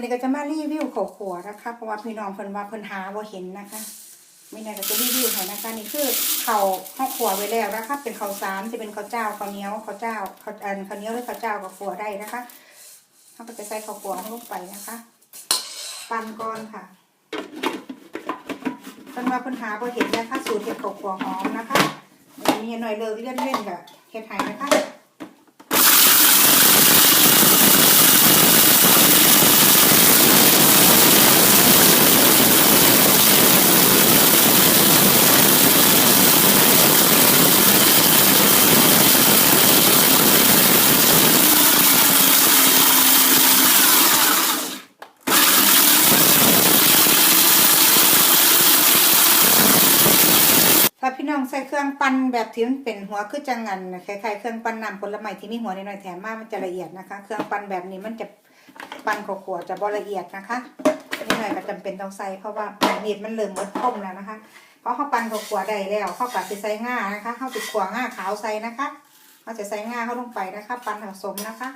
ันนี้ก็จะมารีวิวขวขัวนะคะเพราะว่าพี่น้องเพิ่นว่าเพิ่นหาบ่เห็นนะคะไม่ได้ก็จะรีวิวให้นะคะนี่คือข้าวข้าวขวไว้แล้วนะคะเป็นข้าวสารจะเป็นข้าวเจ้าข้าวเหนียวข้าวเจ้าข้าวอันข้าวเหนียวหรือข้าวเจ้ากับขวได้นะคะเราก็จะใส่ข้าวขวลงไปนะคะปั่นก่อนค่ะเพิ่นว่าเพิ่นหาบ่เห็นนะคะสูตรเห็ดข้าวขวหอมนะคะอันนี้หน่อยเลิกเลี่ยนเล่นกับเห็ดไห่นะคะ น้องใส่เครื่องปั้นแบบที่มันเป็นหัวคือจังงันคล้ายๆเครื่องปั้นน้ำผลไม้ที่มีหัวน้อยแถมมามันจะละเอียดนะคะ เครื่องปั้นแบบนี้มันจะปั้นขวดๆจะบละเอียดนะคะนี่หน่อยก็จำเป็นต้องใส่เพราะว่ามีดมันเริ่มมดคมแล้วนะคะเพราะเขาปั้นขวดๆได้แล้วเขากัดสิใส่ง่านะคะเขาติดขวง่าขาวใส่นะคะเขาจะใส่ง่าเข้าลงไปนะคะ ปั้นผสมนะคะ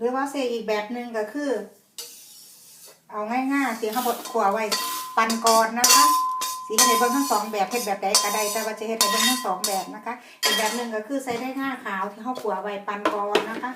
ห รือว่าเซอีกแบบหนึ่งก็คือ เอาง่ายๆสีข้าวบดขัวไว้ ปันก่อนนะคะสีให้เบิ้งทั้งสองแบบเห็ดแบบใดก็ได้แต่ว่าจะเห็ดให้เบิ้งทั้งสองแบบนะคะอีกแบบหนึ่งก็คือใส่ได้ง่าขาวที่ข้าวขัวไว้ปันก่อนนะคะ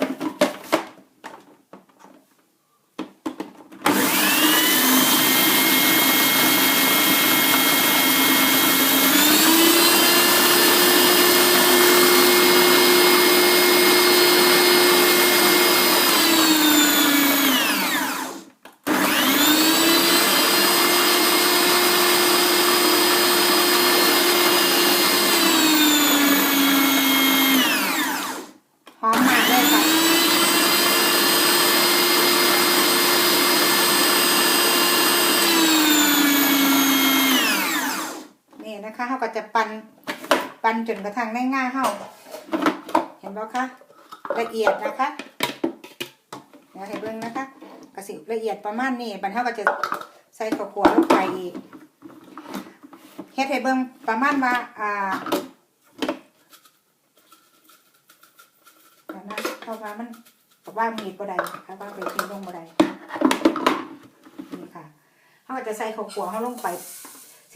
นะคะเขาก็จะปันปันจนกระทั่งได้ง่ายเข้าเห็นไหมคะละเอียดนะคะเดี๋ยวให้เบิ่งนะคะกระสิละเอียดประมาณนี้บันเท่าก็จะใส่ข้าวขัวลงไปอีกเฮ็ดให้เบิ่งประมาณว่าอ่าอันนั้นเข้ามามันบอกว่ามีดบ่ได้ค่ะว่าไปทิ้งลงบ่ได้นี่ค่ะเขาก็จะใส่ข้าวขัวเขาลงไป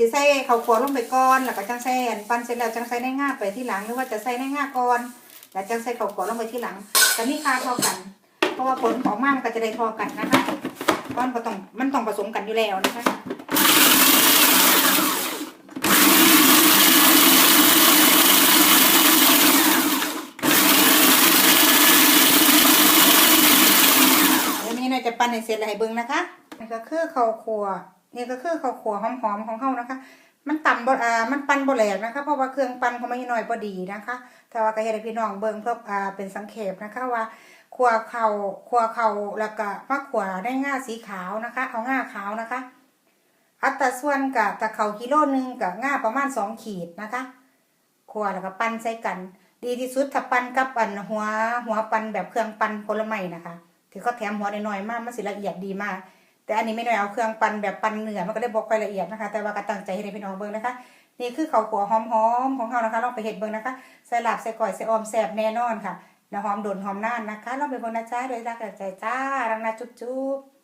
สิใส่ข้าวขัวลงไปก่อนแล้วก็จังใส่อันปั้นเสร็จแล้วจังใส่ในง่าไปที่หลังหรือว่าจะใส่ในง่าก่อนแล้วจังใส่ข้าวขัวลงไปที่หลังแต่นี่ค่าเท่ากัน เพราะว่าผลของมันก็จะได้เท่ากันนะคะเพราะมันก็ต้องมันต้องผสมกันอยู่แล้วนะคะเดี๋ยวนี้นายจะปั้นให้เสร็จแล้วให้เบิ่งนะคะนี่ก็คือข้าวขัว นี่ก็คือข้าวขัวหอมๆของเขานะคะ มันต่ำบอ่ามันปั้นบ่แหลกนะคะ เพราะว่าเครื่องปั้นเขาไม่น้อยบ่ดีนะคะ แต่ว่าก็ให้ได้พี่น้องเบิ่งเพื่ออ่าเป็นสังเขปนะคะว่าขัวเข่าขัวเข่าแล้วก็มะขวาได้ง่าสีขาวนะคะ เอาง่าขาวนะคะ อัตราส่วนกับตะเข่ากิโลนึงกับง่าประมาณสองขีดนะคะขัวแล้วก็ปั้นใส่กัน ดีที่สุดถ้าปั้นกับอันหัวหัวปั้นแบบเครื่องปั้นผลไม้นะคะที่เขาแถมหัวน้อยๆมากมันสิละเอียดดีมาก แต่อันนี้ไม่ได้เอาเครื่องปั่นแบบปั่นเนื้อมันก็ได้บอกรายละเอียดนะคะ แต่ว่าก็ตั้งใจให้พี่น้องเบิ่งนะคะ นี่คือข้าวขัวหอมๆของเขานะคะลองไปเห็ดเบิ่งนะคะใส่หลับใส่ก่อยใส่ออมแสบแน่นอนค่ะนะหอมโดนหอมน่านนะคะลองไปเบิ่งนะจ้าโดยรักและใจจ้ารังนาจุ๊บๆ